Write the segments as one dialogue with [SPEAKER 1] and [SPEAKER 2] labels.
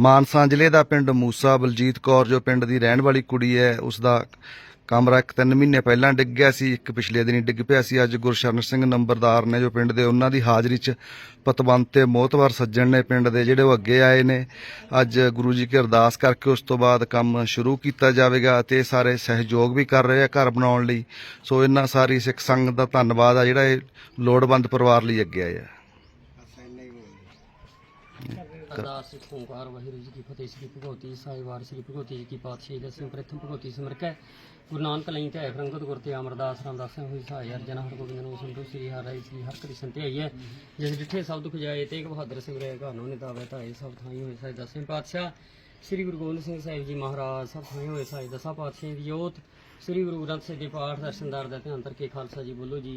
[SPEAKER 1] ਮਾਨਸਾ ਜ਼ਿਲ੍ਹੇ ਦਾ ਪਿੰਡ ਮੂਸਾ ਬਲਜੀਤ ਕੌਰ, ਜੋ ਪਿੰਡ ਦੀ ਰਹਿਣ ਵਾਲੀ ਕੁੜੀ ਹੈ ਉਸ ਦਾ ਕਮਰਾ ਇੱਕ ਤਿੰਨ ਮਹੀਨੇ ਪਹਿਲਾਂ ਡਿੱਗ ਗਿਆ ਸੀ, ਇੱਕ ਪਿਛਲੇ ਦਿਨੀ ਡਿੱਗ ਪਿਆ ਸੀ। ਅੱਜ ਗੁਰਸ਼ਰਨ ਸਿੰਘ ਨੰਬਰਦਾਰ ਨੇ ਜੋ ਪਿੰਡ ਦੇ ਉਹਨਾਂ ਦੀ ਹਾਜ਼ਰੀ 'ਚ ਪਤਵੰਤ ਤੇ ਮੋਹਤਵਾਰ ਸੱਜਣ ਨੇ ਪਿੰਡ ਦੇ ਜਿਹੜੇ ਉਹ ਅੱਗੇ ਆਏ ਨੇ, ਅੱਜ ਗੁਰੂ ਜੀ ਕੀ ਅਰਦਾਸ ਕਰਕੇ ਉਸ ਤੋਂ ਬਾਅਦ ਕੰਮ ਸ਼ੁਰੂ ਕੀਤਾ ਜਾਵੇਗਾ ਤੇ ਸਾਰੇ ਸਹਿਯੋਗ ਵੀ ਕਰ ਰਹੇ ਆ ਘਰ ਬਣਾਉਣ ਲਈ। ਸੋ ਇਹਨਾਂ ਸਾਰੀ ਸਿੱਖ ਸੰਗਤ ਦਾ ਧੰਨਵਾਦ ਆ ਜਿਹੜਾ ਇਹ ਲੋੜਵੰਦ ਪਰਿਵਾਰ ਲਈ ਅੱਗੇ ਆਏ
[SPEAKER 2] ਵਾਹਿਗੁਰੂ ਜੀ ਕੀ ਫਤਿਹ ਸ੍ਰੀ ਭਗਵਤੀ ਸਾਹਿਬਾਰ ਸ੍ਰੀ ਭਗਵਤੀ ਜੀ ਕੀ ਪਾਤਸ਼ਾਹੀ ਦਸਵੇਂ ਪ੍ਰਥਮ ਭਗਵਤੀ ਸਿਮਰ ਕੇ ਗੁਰੂ ਨਾਨਕ ਲਈ ਤੇ ਰੰਗਤ ਗੁਰ ਤੇ ਅਮਰਦਾਸ ਰਾਮਦਾਸ ਹੋਈ ਸਹਾਇ ਅਰਜਨ ਹਰ ਗੋਬਿੰਦ ਨੂੰ ਸੰਤੋ ਸ੍ਰੀ ਹਰਿ ਸ੍ਰੀ ਹਰਿ ਕ੍ਰਿਸ਼ਨ ਤੇ ਆਈਏ ਜਿਸ ਜਿੱਥੇ ਸਭ ਦੁਖ ਜਾਏ ਤੇਗ ਬਹਾਦਰ ਸਿੰਘ ਰੇ ਘਰ ਨੂੰ ਨਿਤਾਵੇ ਧਾਏ ਸਭ ਥਾਈ ਹੋਏ ਸਾਹਿਬ ਦਸਵੇਂ ਪਾਤਸ਼ਾਹ। ਸ੍ਰੀ ਗੁਰੂ ਗੋਬਿੰਦ ਸਿੰਘ ਸਾਹਿਬ ਜੀ ਮਹਾਰਾਜ ਸਭ ਥਾਈ ਹੋਏ ਸਾਹਿਬ ਦਸਾਂ ਪਾਤਸ਼ਾਹਾਂ ਦੀ ਜੋਤ ਸ੍ਰੀ ਗੁਰੂ ਗ੍ਰੰਥ ਸਾਹਿਬ ਜੀ ਪਾਠ ਦਰਸ਼ਨਦਾਰ ਦਾ ਧਿਆਨ ਕਰਕੇ ਖਾਲਸਾ ਜੀ ਬੋਲੋ ਜੀ।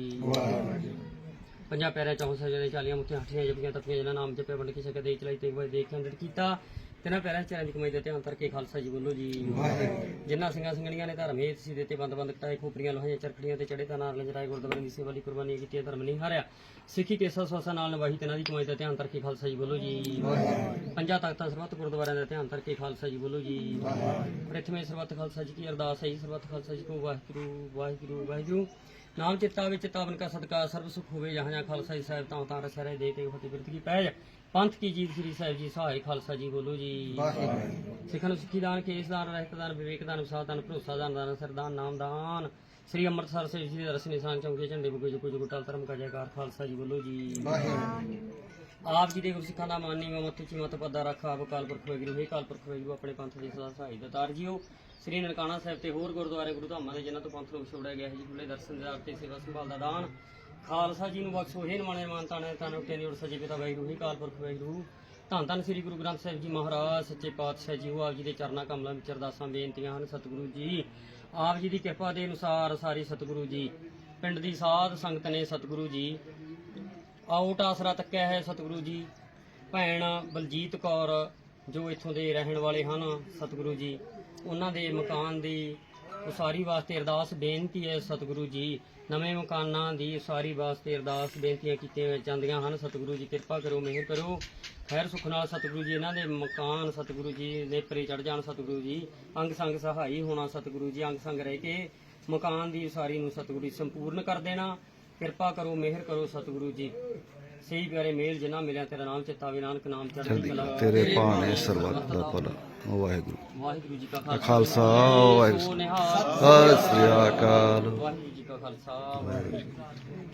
[SPEAKER 2] ਪੰਜਾਂ ਪਿਆਰਿਆਂ ਚੌਂ ਸਜਦੇ ਚਾਲੀਆਂ ਮੁੱਠੀਆਂ ਹੱਠੀਆਂ ਜਪੀਆਂ ਤਪੀਆਂ ਜਿਹਨਾਂ ਨਾਮ ਜਪੇ ਵੰਡ ਕੇ ਛਕੇ ਦੇ ਚਲਾਈ ਤੇ ਵਾਰ ਦੇਖ ਅੰਦਰ ਕੀਤਾ। ਤਿੰਨਾਂ ਪਿਆਰਿਆਂ ਚਰਾਂ ਦੀ ਕਮਾਈ ਦਾ ਧਿਆਨ ਕਰਕੇ ਖਾਲਸਾ ਜੀ ਬੋਲੋ ਜੀ। ਜਿਨ੍ਹਾਂ ਸਿੰਘਾਂ ਸਿੰਘਣੀਆਂ ਨੇ ਧਰਮ ਹੇਤ ਸੀ ਦਿੱਤੇ ਬੰਦ ਬੰਦ ਕਟਾਏ ਖੋਪਰੀਆਂ ਲੋਹਾਂ ਚਰਖੜੀਆਂ ਤੇ ਚੜੇ ਤਾਂ ਨਾਲ ਲੰਜਰਾਏ ਗੁਰਦੁਆਰੇ ਦੀ ਸੇਵਾ ਲਈ ਕੁਰਬਾਨੀ ਕੀਤੀ ਧਰਮ ਨਹੀਂ ਹਾਰਿਆ। ਸਿੱਖੀ ਕੇਸਾ ਸਵਾਸਾ ਨਾਲ ਨਿਭਾਈ ਤਿੰਨਾਂ ਦੀ ਕਮਾਈ ਦਾ ਧਿਆਨ ਕਰਕੇ ਖਾਲਸਾ ਜੀ ਬੋਲੋ ਜੀ। ਪੰਜਾਂ ਤਖਤਾਂ ਸਰਬੱਤ ਗੁਰਦੁਆਰਿਆਂ ਦਾ ਧਿਆਨ ਕਰਕੇ ਖਾਲਸਾ ਜੀ ਬੋਲੋ ਜੀ। ਪ੍ਰਥਮੇ ਸਰਬੱਤ ਖਾਲਸਾ ਜੀ ਕੀ ਅਰਦਾਸ ਹੈ ਜੀ ਸਰਬੱਤ ਖਾਲਸਾ ਜੀ ਕੋ ਵਾਹਿਗੁਰੂ ਵਾਹਿਗੁਰੂ ਵਾਹਿਗੁਰੂ। ਨਾਮ ਚਿੱਤਾ ਵਿੱਚ ਤਾਵਨ ਕਾ ਸਦਕਾ ਸਰਬ ਸੁਖ ਹੋਵੇ ਜਹਾਂ ਜਹਾਂ ਖਾਲਸਾ ਜੀ ਸਾਹਿਬ ਤਾਂ ਤਾਂ ਰਸਰੇ ਦੇ ਤੇ ਫਤਿਹ ਬਿਰਤ ਕੀ ਪੈਜ ਪੰਥ ਕੀ ਜੀਤ ਸ੍ਰੀ ਸਾਹਿਬ ਜੀ ਸਹਾਇ ਖਾਲਸਾ ਜੀ ਬੋਲੋ ਜੀ। ਸਿੱਖਾਂ ਨੂੰ ਸਿੱਖੀ ਦਾਨ ਕੇਸ ਦਾਨ ਰਹਿਤ ਦਾਨ ਵਿਵੇਕ ਦਾਨ ਵਿਸਾਰ ਦਾਨ ਭਰੋਸਾ ਦਾਨ ਦਾਨ ਸਰਦਾਨ ਨਾਮ ਦਾਨ ਸ੍ਰੀ ਅੰਮ੍ਰਿਤਸਰ ਸਾਹਿਬ ਜੀ ਦੇ ਦਰਸ਼ਨ ਨਿਸ਼ਾਨ ਚੌਂਕੇ ਝੰਡੇ ਬੁਗੇ ਜੋ ਕੁਝ ਗੁਟਲ ਧਰਮ ਕਾ ਜੈਕਾਰ ਖਾਲਸਾ ਜੀ ਬੋਲੋ ਜੀ। ਆਪ ਜੀ ਦੇ ਗੁਰਸਿੱਖਾਂ ਦਾ ਮਾਨੀ ਮਮਤ ਉੱਚੀ ਮਤ ਪੱਦਾ ਰੱਖਾ, ਆਪ ਕਾਲ ਪੁਰਖ ਵੈਗਰੂ ਹੀ ਕਾਲ ਪੁਰਖ ਵੈਗਰੂ ਆਪਣੇ ਪੰਥ ਦੇ ਸਦਾ ਸਹਾਈ ਦਾਤਾਰ ਜੀਓ। ਸ੍ਰੀ ਨਨਕਾਣਾ ਸਾਹਿਬ ਤੇ ਹੋਰ ਗੁਰਦੁਆਰੇ ਗੁਰੂ ਧਾਮਾਂ ਦੇ, ਜਿਨ੍ਹਾਂ ਤੋਂ ਪੰਥ ਨੂੰ ਛੋੜਿਆ ਗਿਆ ਹੈ ਜੀ ਖੁੱਲੇ ਦਰਸ਼ਨ ਦੇ ਤੇ ਸੇਵਾ ਸੰਭਾਲ ਦਾ ਦਾਨ। ਖਾਲਸਾ ਜੀ ਨੂੰ ਬਖਸ਼ੋ, ਹੇ ਨਮਾਣੇ ਮਾਨ ਤਾਣੇ ਤਾਣੇ ਉੱਤੇ ਨਹੀਂ ਉੜ ਸਜੇ ਪਿਤਾ ਵੈਗਰੂ ਹੀ ਕਾਲ ਪੁਰਖ ਵੈਗਰੂ ਧੰਨ ਧੰਨ ਸ੍ਰੀ ਗੁਰੂ ਗ੍ਰੰਥ ਸਾਹਿਬ ਜੀ ਮਹਾਰਾਜ, ਸੱਚੇ ਪਾਤਸ਼ਾਹ ਜੀ ਉਹ ਆਪ ਜੀ ਦੇ ਚਰਨਾਂ ਕਮਲਾਂ ਵਿੱਚ ਅਰਦਾਸਾਂ ਬੇਨਤੀਆਂ ਹਨ ਸਤਿਗੁਰੂ ਜੀ। ਆਪ ਜੀ ਦੀ ਕਿਰਪਾ ਦੇ ਅਨੁਸਾਰ ਸਾਰੀ ਸਤਿਗੁਰੂ ਜੀ, ਪਿੰਡ ਦੀ ਸਾਧ ਸੰਗਤ ਨੇ ਸਤਿਗੁਰੂ ਜੀ ਆਊਟ ਆਸਰਾ ਤੱਕਿਆ ਹੈ ਸਤਿਗੁਰੂ ਜੀ। ਭੈਣ ਬਲਜੀਤ ਕੌਰ, ਜੋ ਇੱਥੋਂ ਦੇ ਰਹਿਣ ਵਾਲੇ ਹਨ ਸਤਿਗੁਰੂ ਜੀ, ਉਹਨਾਂ ਦੇ ਮਕਾਨ ਦੀ ਉਸਾਰੀ ਵਾਸਤੇ ਅਰਦਾਸ ਬੇਨਤੀ ਹੈ ਸਤਿਗੁਰੂ ਜੀ। ਨਵੇਂ ਮਕਾਨਾਂ ਦੀ ਉਸਾਰੀ ਵਾਸਤੇ ਅਰਦਾਸ ਬੇਨਤੀਆਂ ਕੀਤੀਆਂ ਜਾਂਦੀਆਂ ਹਨ। ਸਤਿਗੁਰੂ ਜੀ, ਕਿਰਪਾ ਕਰੋ, ਮਿਹਰ ਕਰੋ। ਖੈਰ ਸੁਖ ਨਾਲ ਸਤਿਗੁਰੂ ਜੀ, ਇਹਨਾਂ ਦੇ ਮਕਾਨ ਸਤਿਗੁਰੂ ਜੀ ਦੇ ਪਰੇ ਚੜ ਜਾਣ ਸਤਿਗੁਰੂ ਜੀ। ਅੰਗ ਸੰਗ ਸਹਾਈ ਹੋਣਾ ਸਤਿਗੁਰੂ ਜੀ, ਅੰਗ ਸੰਗ ਰਹਿ ਕੇ ਮਕਾਨ ਦੀ ਉਸਾਰੀ ਨੂੰ ਸਤਿਗੁਰੂ ਜੀ ਸੰਪੂਰਨ ਕਰ ਦੇਣਾ। ਕਿਰਪਾ ਕਰੋ ਮਿਹਰ ਕਰੋ ਸਤਿਗੁਰੂ ਜੀ। ਸਹੀ ਪਿਆਰੇ ਮੇਲ ਜਿਨ੍ਹਾਂ ਮਿਲਿਆ ਤੇਰਾ ਨਾਮ ਚਿਤਾਵੇ ਨਾਨਕ ਨਾਮ ਚੜ੍ਹਦੀ ਕਲਾ
[SPEAKER 1] ਤੇਰੇ ਭਾਣੇ ਸਰਬੱਤ ਦਾ ਭਲਾ। ਵਾਹਿਗੁਰੂ।
[SPEAKER 2] ਵਾਹਿਗੁਰੂ ਜੀ ਕਾ ਖਾਲਸਾ।
[SPEAKER 1] ਵਾਹਿਗੁਰੂ। ਸਤਿ ਸ੍ਰੀ ਅਕਾਲ।
[SPEAKER 2] ਵਾਹਿਗੁਰੂ ਜੀ ਕਾ ਖਾਲਸਾ। ਵਾਹਿਗੁਰੂ।